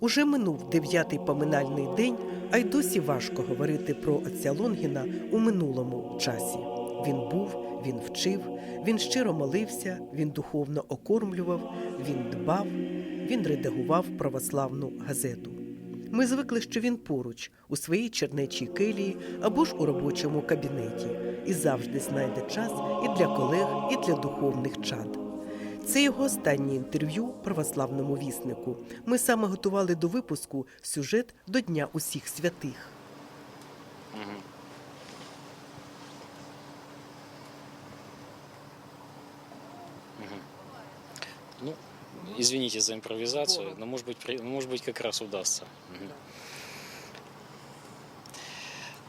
Уже минув дев'ятий поминальний день, а й досі важко говорити про отця Лонгіна у минулому часі. Він був, він вчив, він щиро молився, він духовно окормлював, він дбав, він редагував православну газету. Ми звикли, що він поруч, у своїй чернечій келії або ж у робочому кабінеті, і завжди знайде час і для колег, і для духовних чад. Це його останнє інтерв'ю православному віснику. Ми саме готували до випуску сюжет до Дня усіх святих. Ну, извините за импровизацию, но может быть, при- может быть как.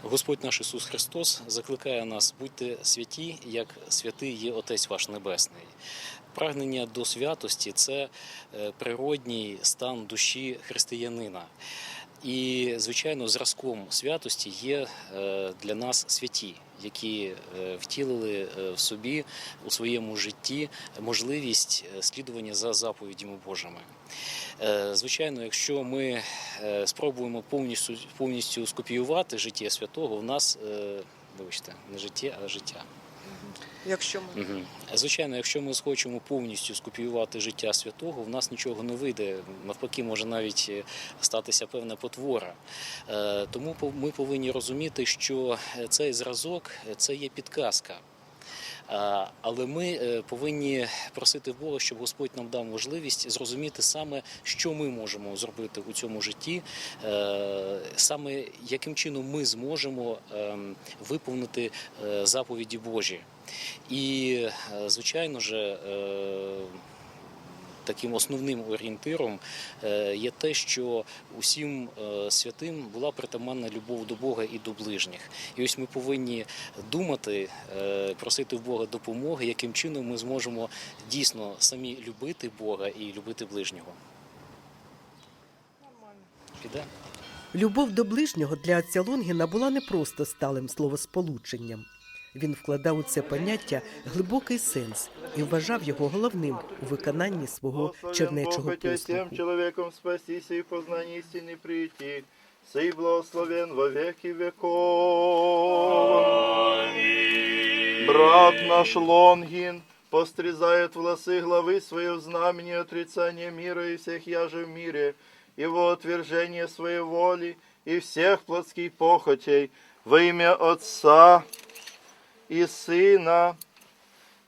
Господь наш Ісус Христос закликає нас будьте святі, як святий є Отець ваш Небесний. Прагнення до святості це е, природній стан душі християнина. І, звичайно, зразком святості є е, для нас святі, які е, втілили в собі у своєму житті можливість слідування за заповідями Божими. Звичайно, якщо ми спробуємо повністю, повністю скопіювати життя святого, в нас, вибачте, не життя, а життя. Якщо ми Мгм. Звичайно, якщо ми схочемо повністю скопіювати життя святого, в нас нічого не вийде. Навпаки, може навіть е, статися певна потвора. Е, Тому ми повинні розуміти, що е, цей зразок е, це є підказка. Але ми е, повинні просити Бога, щоб Господь нам дав можливість зрозуміти саме, що ми можемо зробити у цьому житті, е, саме яким чином ми зможемо ем, виповнити е, заповіді Божі. І, е, звичайно ж, е, таким основним орієнтиром е, є те, що усім святим була притаманна любов до Бога і до ближніх. І ось ми повинні думати, просити в Бога допомоги, яким чином ми зможемо дійсно самі любити Бога і любити ближнього. Піде? любов до ближнього для отця Лонгіна була не просто сталим словосполученням. Він вкладав у це поняття глибокий сенс і вважав його головним у виконанні свого чернечого Бог, хотя всем послуху. человеком спастись и в познании истины прийти, сей благословен во веки веков. Брат наш Лонгин пострезает волосы главы свое в знамени отрицания мира и всех яже в мире, его отвержение своей воли и всех плотских похотей во имя Отца и Сына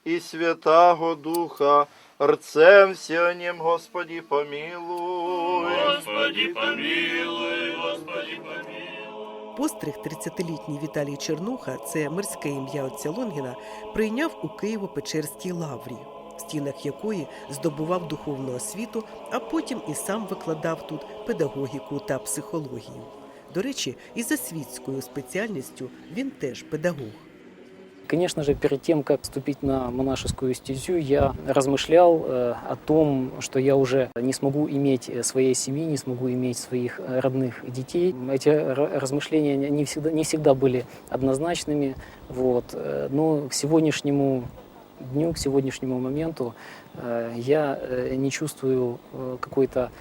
и Святаго Духа, Рцем сионем, Господи, помилуй. Господи, помилуй, Господи, помилуй. Постриг 30-літній Віталій Чернуха, це мирське ім'я отця Лонгіна, прийняв у Києво-Печерській лаврі, в стінах якої здобував духовну освіту, а потім і сам викладав тут педагогіку та психологію. До речі, і за світською спеціальністю він теж педагог. Конечно же, перед тем, как вступить на монашескую стезю, я размышлял э, о том, что я уже не смогу иметь э, своей семьи, не смогу иметь своих э, родных детей. Эти размышления не- всегда, не всегда были однозначными, вот. но к сегодняшнему дню, к сегодняшнему моменту я не чувствую какой-то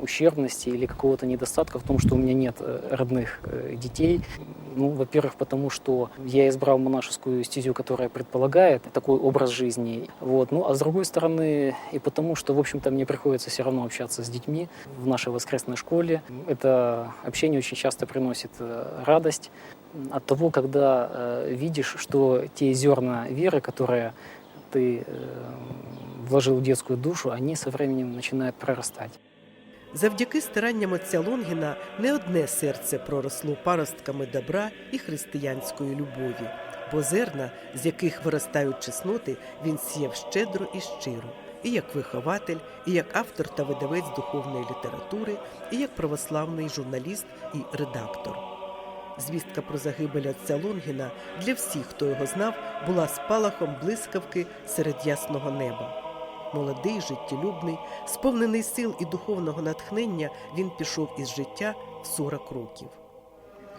ущербности или какого-то недостатка в том, что у меня нет родных детей. Ну, во-первых, потому что я избрал монашескую стезю, которая предполагает такой образ жизни. Вот. Ну, а с другой стороны, и потому что, в общем-то, мне приходится все равно общаться с детьми в нашей воскресной школе. Это общение очень часто приносит э, радость от того, когда э, видишь, что те зерна веры, которые ты э, вложил в детскую душу, они со временем начинают прорастать. Завдяки старанням отця Лонгіна не одне серце проросло паростками добра і християнської любові, бо зерна, з яких виростають чесноти, він сіяв щедро і щиро, і як вихователь, і як автор та видавець духовної літератури, і як православний журналіст і редактор. Звістка про загибель отця Лонгіна для всіх, хто його знав, була спалахом блискавки серед ясного неба. Молодий, життєлюбний, сповнений сил і духовного натхнення, він пішов із життя в 40 років.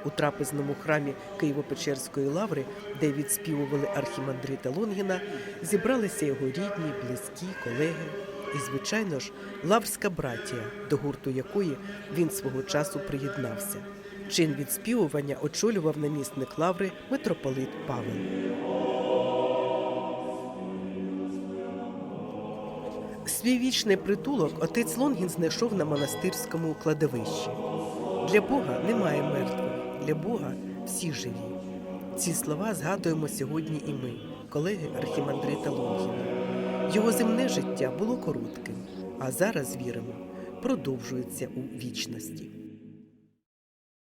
У трапезному храмі Києво-Печерської лаври, де відспівували архімандрита Лонгіна, зібралися його рідні, близькі, колеги. і, звичайно ж, лаврська братія, до гурту якої він свого часу приєднався. Чин відспівування очолював намісник лаври митрополит Павел. Свій вічний притулок отець Лонгін знайшов на монастирському кладовищі. Для Бога немає мертвих, для Бога всі живі. Ці слова згадуємо сьогодні і ми, колеги архімандрита Лонгіна. Його земне життя було коротким, а зараз віримо, продовжується у вічності.